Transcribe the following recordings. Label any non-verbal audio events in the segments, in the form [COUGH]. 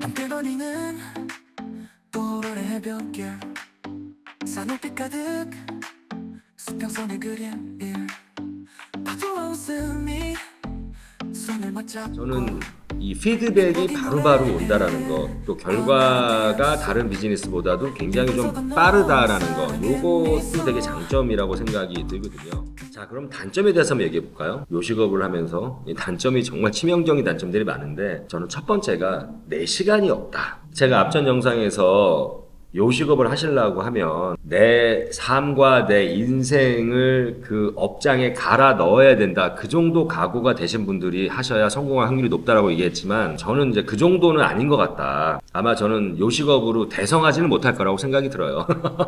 거니는 도로의 해변길. 산호빛 가득 수평선의 그림 일. 파도와 웃음이 손을 맞잡고 저는 이 피드백이 바로바로 온다라는 거, 또 결과가 다른 비즈니스보다도 굉장히 좀 빠르다라는 거, 요것도 되게 장점이라고 생각이 들거든요. 자, 그럼 단점에 대해서 한번 얘기해 볼까요? 요식업을 하면서 이 단점이 정말 치명적인 단점들이 많은데, 저는 첫 번째가 내 시간이 없다. 제가 앞전 영상에서 요식업을 하시려고 하면 내 삶과 내 인생을 그 업장에 갈아 넣어야 된다. 그 정도 각오가 되신 분들이 하셔야 성공할 확률이 높다라고 얘기했지만 저는 이제 그 정도는 아닌 것 같다. 아마 저는 요식업으로 대성하지는 못할 거라고 생각이 들어요.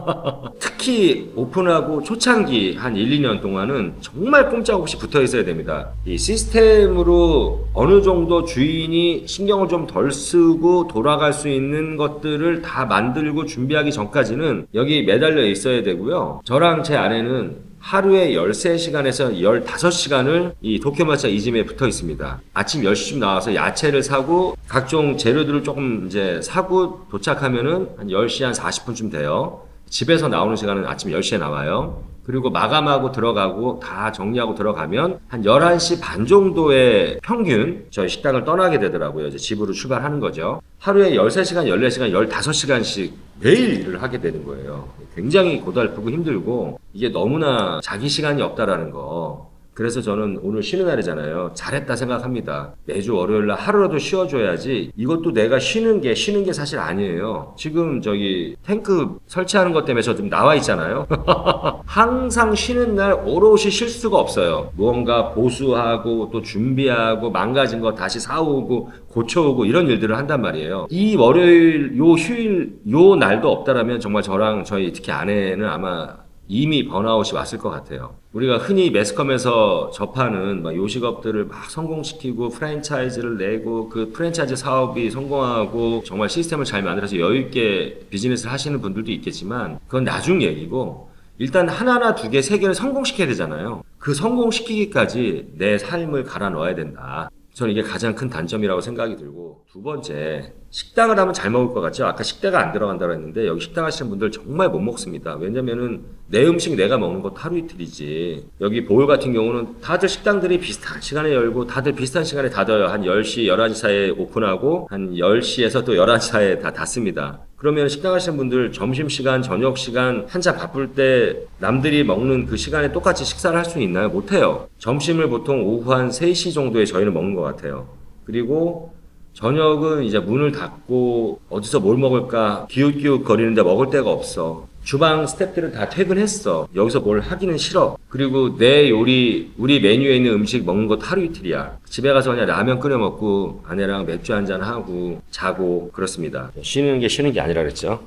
[LAUGHS] 특히 오픈하고 초창기 한 1, 2년 동안은 정말 꼼짝없이 붙어 있어야 됩니다. 이 시스템으로 어느 정도 주인이 신경을 좀 덜 쓰고 돌아갈 수 있는 것들을 다 만들고 준비하기 전까지는 여기 매달려 있어야 되고요. 저랑 제 아내는 하루에 13시간에서 15시간을 이 도쿄마차 이짐에 붙어 있습니다. 아침 10시쯤 나와서 야채를 사고 각종 재료들을 조금 이제 사고 도착하면은 한 10시 한 40분쯤 돼요. 집에서 나오는 시간은 아침 10시에 나와요. 그리고 마감하고 들어가고 다 정리하고 들어가면 한 11시 반 정도의 평균 저희 식당을 떠나게 되더라고요. 이제 집으로 출발하는 거죠. 하루에 13시간, 14시간, 15시간씩 매일 일을 하게 되는 거예요. 굉장히 고달프고 힘들고 이게 너무나 자기 시간이 없다라는 거. 그래서 저는 오늘 쉬는 날이잖아요. 잘했다 생각합니다. 매주 월요일 날 하루라도 쉬어줘야지. 이것도 내가 쉬는 게 쉬는 게 사실 아니에요. 지금 저기 탱크 설치하는 것 때문에 저 지금 나와 있잖아요. [LAUGHS] 항상 쉬는 날 오롯이 쉴 수가 없어요. 무언가 보수하고 또 준비하고 망가진 거 다시 사오고 고쳐오고 이런 일들을 한단 말이에요. 이 월요일 요 휴일 요 날도 없다라면 정말 저랑 저희 특히 아내는 아마 이미 번아웃이 왔을 것 같아요. 우리가 흔히 매스컴에서 접하는 막 요식업들을 막 성공시키고 프랜차이즈를 내고 그 프랜차이즈 사업이 성공하고 정말 시스템을 잘 만들어서 여유있게 비즈니스를 하시는 분들도 있겠지만 그건 나중 얘기고 일단 하나나 두 개, 세 개를 성공시켜야 되잖아요. 그 성공시키기까지 내 삶을 갈아 넣어야 된다. 저는 이게 가장 큰 단점이라고 생각이 들고 두 번째 식당을 하면 잘 먹을 것 같죠? 아까 식대가 안 들어간다고 했는데 여기 식당 하시는 분들 정말 못 먹습니다. 왜냐면은 내 음식 내가 먹는 것도 하루 이틀이지. 여기 보울 같은 경우는 다들 식당들이 비슷한 시간에 열고 다들 비슷한 시간에 닫아요. 한 10시 11시 사이에 오픈하고 한 10시에서 또 11시 사이에 다 닫습니다 그러면 식당 하시는 분들 점심시간, 저녁시간 한참 바쁠 때 남들이 먹는 그 시간에 똑같이 식사를 할 수 있나요? 못해요. 점심을 보통 오후 한 3시 정도에 저희는 먹는 것 같아요. 그리고 저녁은 이제 문을 닫고 어디서 뭘 먹을까 기웃기웃 거리는데 먹을 데가 없어. 주방 스태프들은 다 퇴근했어. 여기서 뭘 하기는 싫어. 그리고 내 요리, 우리 메뉴에 있는 음식 먹는 것도 하루 이틀이야. 집에 가서 그냥 라면 끓여 먹고 아내랑 맥주 한잔 하고 자고 그렇습니다. 쉬는 게 쉬는 게 아니라 그랬죠.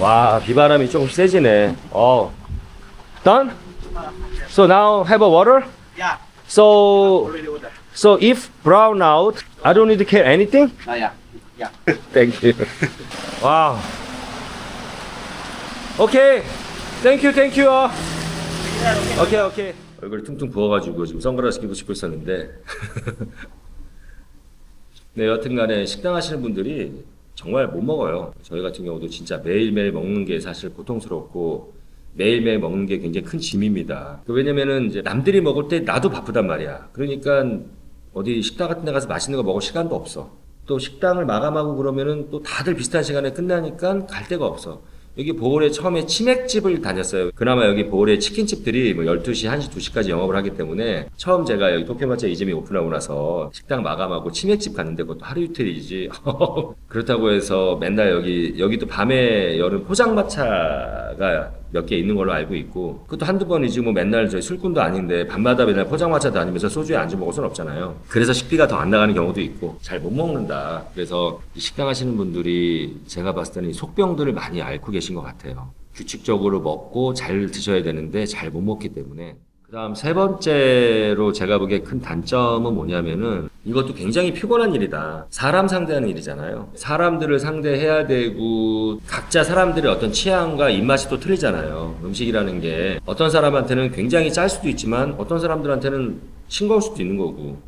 와, 비바람이 조금 세지네. 어. Done? So now have a water? Yeah, So, so if brown out, I don't need to care anything? Ah, yeah, yeah. [LAUGHS] Thank you. wow. You, thank you. 오케이, 오케이. 얼굴이 퉁퉁 부어가지고 지금 선글라스 끼고 싶고 있었는데. [LAUGHS] 네, 여튼간에 식당 하시는 분들이 정말 못 먹어요. 저희 같은 경우도 진짜 매일매일 먹는 게 사실 고통스럽고 매일매일 먹는 게 굉장히 큰 짐입니다. 그 왜냐면은 이제 남들이 먹을 때 나도 바쁘단 말이야. 그러니까 어디 식당 같은 데 가서 맛있는 거 먹을 시간도 없어. 또 식당을 마감하고 그러면은 또 다들 비슷한 시간에 끝나니까 갈 데가 없어. 여기 보홀에 처음에 치맥집을 다녔어요. 그나마 여기 보홀에 치킨집들이 뭐 12시, 1시, 2시까지 영업을 하기 때문에 처음 제가 여기 도쿄마차 이점이 오픈하고 나서 식당 마감하고 치맥집 갔는데 그것도 하루 이틀이지. [LAUGHS] 그렇다고 해서 맨날 여기, 여기도 밤에 여는 포장마차가 몇 개 있는 걸로 알고 있고 그것도 한두 번이지 뭐 맨날 저희 술꾼도 아닌데 밤마다 맨날 포장마차 다니면서 소주에 안주 먹을 순 없잖아요. 그래서 식비가 더 안 나가는 경우도 있고 잘 못 먹는다. 그래서 이 식당 하시는 분들이 제가 봤을 때는 이 속병들을 많이 앓고 계신 것 같아요. 규칙적으로 먹고 잘 드셔야 되는데 잘 못 먹기 때문에 그다음 세 번째로 제가 보기에 큰 단점은 뭐냐면은 이것도 굉장히 피곤한 일이다. 사람 상대하는 일이잖아요. 사람들을 상대해야 되고 각자 사람들의 어떤 취향과 입맛이 또 틀리잖아요. 음식이라는 게 어떤 사람한테는 굉장히 짤 수도 있지만 어떤 사람들한테는 싱거울 수도 있는 거고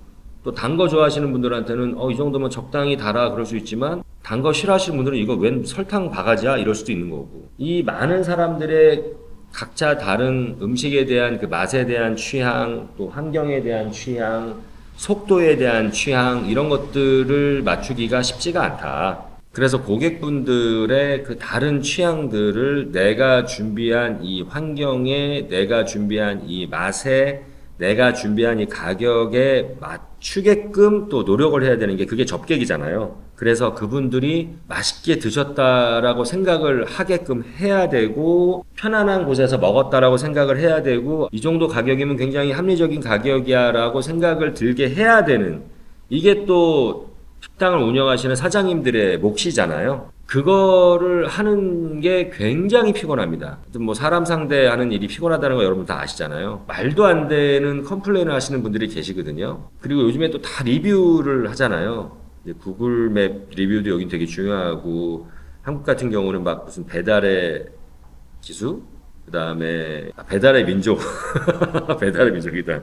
또 단 거 좋아하시는 분들한테는 어 이 정도면 적당히 달아 그럴 수 있지만 단 거 싫어하시는 분들은 이거 웬 설탕 바가지야 이럴 수도 있는 거고 이 많은 사람들의 각자 다른 음식에 대한 그 맛에 대한 취향 또 환경에 대한 취향 속도에 대한 취향 이런 것들을 맞추기가 쉽지가 않다. 그래서 고객분들의 그 다른 취향들을 내가 준비한 이 환경에 내가 준비한 이 맛에 내가 준비한 이 가격에 맞추게끔 또 노력을 해야 되는 게 그게 접객이잖아요. 그래서 그분들이 맛있게 드셨다라고 생각을 하게끔 해야 되고 편안한 곳에서 먹었다라고 생각을 해야 되고 이 정도 가격이면 굉장히 합리적인 가격이야라고 생각을 들게 해야 되는 이게 또 식당을 운영하시는 사장님들의 몫이잖아요. 그거를 하는 게 굉장히 피곤합니다. 뭐 사람 상대하는 일이 피곤하다는 거 여러분 다 아시잖아요. 말도 안 되는 컴플레인을 하시는 분들이 계시거든요. 그리고 요즘에 또 다 리뷰를 하잖아요. 이제 구글 맵 리뷰도 여긴 되게 중요하고 한국 같은 경우는 막 무슨 배달의 기수 그 다음에 아, 배달의 민족. [LAUGHS] 배달의 민족이다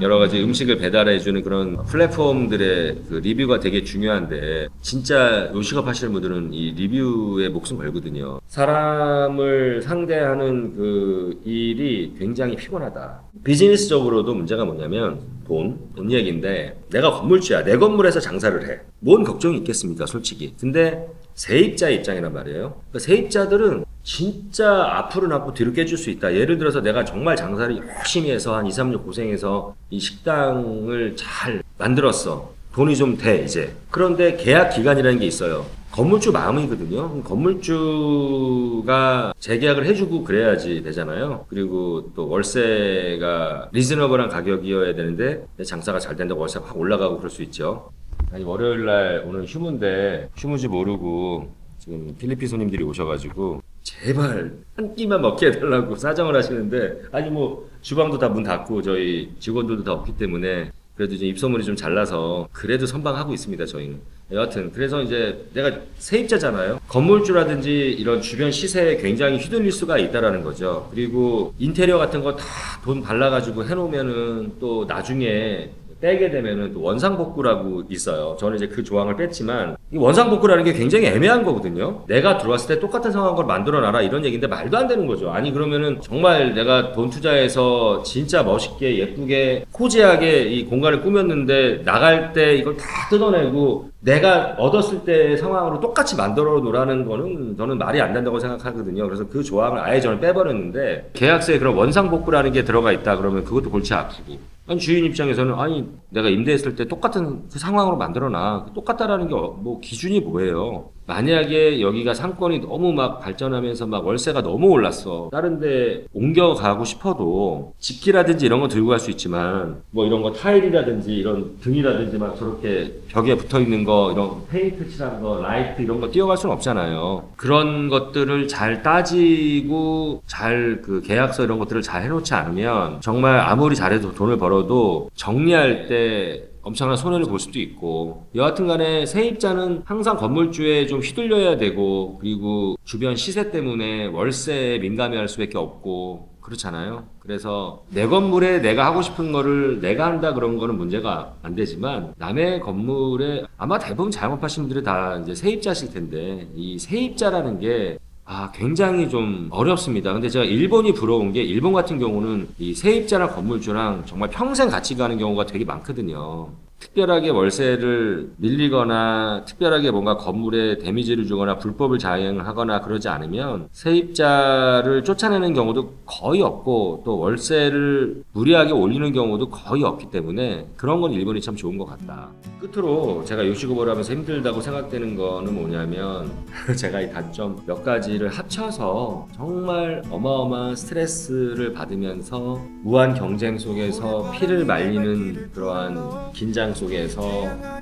여러 가지 음식을 배달해 주는 그런 플랫폼들의 그 리뷰가 되게 중요한데 진짜 요식업 하시는 분들은 이 리뷰에 목숨 걸거든요. 사람을 상대하는 그 일이 굉장히 피곤하다. 비즈니스적으로도 문제가 뭐냐면 돈, 돈 얘기인데 내가 건물주야. 내 건물에서 장사를 해뭔 걱정이 있겠습니까 솔직히? 근데 세입자 입장이란 말이에요 그러니까 세입자들은 진짜 앞으로 나고 뒤로 깨줄 수 있다. 예를 들어서 내가 정말 장사를 열심히 해서 한 2, 3년 고생해서 이 식당을 잘 만들었어. 돈이 좀 돼, 이제. 그런데 계약 기간이라는 게 있어요. 건물주 마음이거든요. 건물주가 재계약을 해주고 그래야지 되잖아요. 그리고 또 월세가 리즈너블한 가격이어야 되는데 내 장사가 잘 된다고 월세가 확 올라가고 그럴 수 있죠. 아니 월요일 날 오늘 휴무인데 휴무지 모르고 지금 필리핀 손님들이 오셔가지고 제발 한 끼만 먹게 해달라고 [LAUGHS] 사정을 하시는데 아니 뭐 주방도 다 문 닫고 저희 직원들도 다 없기 때문에 그래도 이제 입소문이 좀 잘나서 그래도 선방하고 있습니다 저희는. 여하튼 그래서 이제 내가 세입자잖아요. 건물주라든지 이런 주변 시세에 굉장히 휘둘릴 수가 있다라는 거죠. 그리고 인테리어 같은 거 다 돈 발라가지고 해놓으면은 또 나중에 빼게 되면은 또 원상복구라고 있어요. 저는 이제 그 조항을 뺐지만 이 원상복구라는 게 굉장히 애매한 거거든요. 내가 들어왔을 때 똑같은 상황을 만들어 놔라 이런 얘기인데 말도 안 되는 거죠. 아니 그러면은 정말 내가 돈 투자해서 진짜 멋있게 예쁘게 코지하게 이 공간을 꾸몄는데 나갈 때 이걸 다 뜯어내고 내가 얻었을 때 상황으로 똑같이 만들어 놓으라는 거는 저는 말이 안 된다고 생각하거든요. 그래서 그 조항을 아예 저는 빼버렸는데 계약서에 그런 원상복구라는 게 들어가 있다 그러면 그것도 골치 아프고 아니 주인 입장에서는 아니 내가 임대했을 때 똑같은 그 상황으로 만들어놔. 똑같다라는 게 뭐 기준이 뭐예요 만약에 여기가 상권이 너무 막 발전하면서 막 월세가 너무 올랐어. 다른데 옮겨가고 싶어도 집기라든지 이런 거 들고 갈 수 있지만 뭐 이런 거 타일이라든지 이런 등이라든지 막 저렇게 벽에 붙어 있는 거 이런 페인트 칠한 거 라이트 이런 거 띄워갈 수는 없잖아요. 그런 것들을 잘 따지고 잘 그 계약서 이런 것들을 잘 해놓지 않으면 정말 아무리 잘해도 돈을 벌어도 정리할 때 엄청난 손해를 볼 수도 있고 여하튼 간에 세입자는 항상 건물주에 좀 휘둘려야 되고 그리고 주변 시세 때문에 월세에 민감해할 수밖에 없고 그렇잖아요. 그래서 내 건물에 내가 하고 싶은 거를 내가 한다 그런 거는 문제가 안 되지만 남의 건물에 아마 대부분 자영업 하시는 분들이 다 이제 세입자실 텐데 이 세입자라는 게 아, 굉장히 좀 어렵습니다. 근데 제가 일본이 부러운 게 일본 같은 경우는 이 세입자랑 건물주랑 정말 평생 같이 가는 경우가 되게 많거든요. 특별하게 월세를 밀리거나 특별하게 뭔가 건물에 데미지를 주거나 불법을 자행하거나 그러지 않으면 세입자를 쫓아내는 경우도 거의 없고 또 월세를 무리하게 올리는 경우도 거의 없기 때문에 그런 건 일본이 참 좋은 것 같다. 끝으로 제가 요식업을 하면서 힘들다고 생각되는 거는 뭐냐면 [LAUGHS] 제가 이 단점 몇 가지를 합쳐서 정말 어마어마한 스트레스를 받으면서 무한 경쟁 속에서 피를 말리는 그러한 긴장 속에서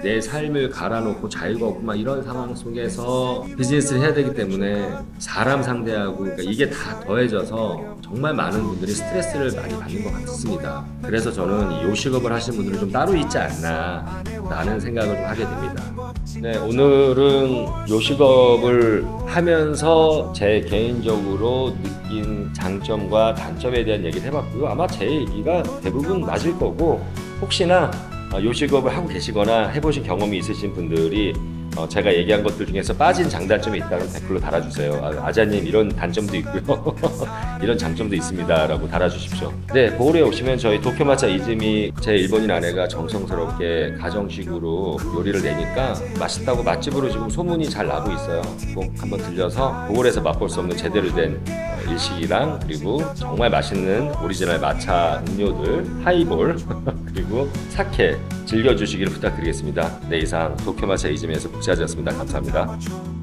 내 삶을 갈아놓고 자유가 없고 막 이런 상황 속에서 비즈니스를 해야 되기 때문에 사람 상대하고 그러니까 이게 다 더해져서 정말 많은 분들이 스트레스를 많이 받는 것 같습니다. 그래서 저는 이 요식업을 하시는 분들은 좀 따로 있지 않나 라는 생각을 좀 하게 됩니다. 네, 오늘은 요식업을 하면서 제 개인적으로 느낀 장점과 단점에 대한 얘기를 해봤고요. 아마 제 얘기가 대부분 맞을 거고 혹시나 어, 요식업을 하고 계시거나 해보신 경험이 있으신 분들이 어, 제가 얘기한 것들 중에서 빠진 장단점이 있다면 댓글로 달아주세요. 아, 아자님 이런 단점도 있고요. [LAUGHS] 이런 장점도 있습니다 라고 달아주십시오. 네, 보울에 오시면 저희 도쿄마차 이즈미 제 일본인 아내가 정성스럽게 가정식으로 요리를 내니까 맛있다고 맛집으로 지금 소문이 잘 나고 있어요. 꼭 한번 들려서 보울에서 맛볼 수 없는 제대로 된 어, 일식이랑 그리고 정말 맛있는 오리지널 마차 음료들 하이볼 [LAUGHS] 그리고 사케 즐겨주시기를 부탁드리겠습니다. 네 이상 도쿄마차 이즈미에서 복지하지였습니다. 감사합니다.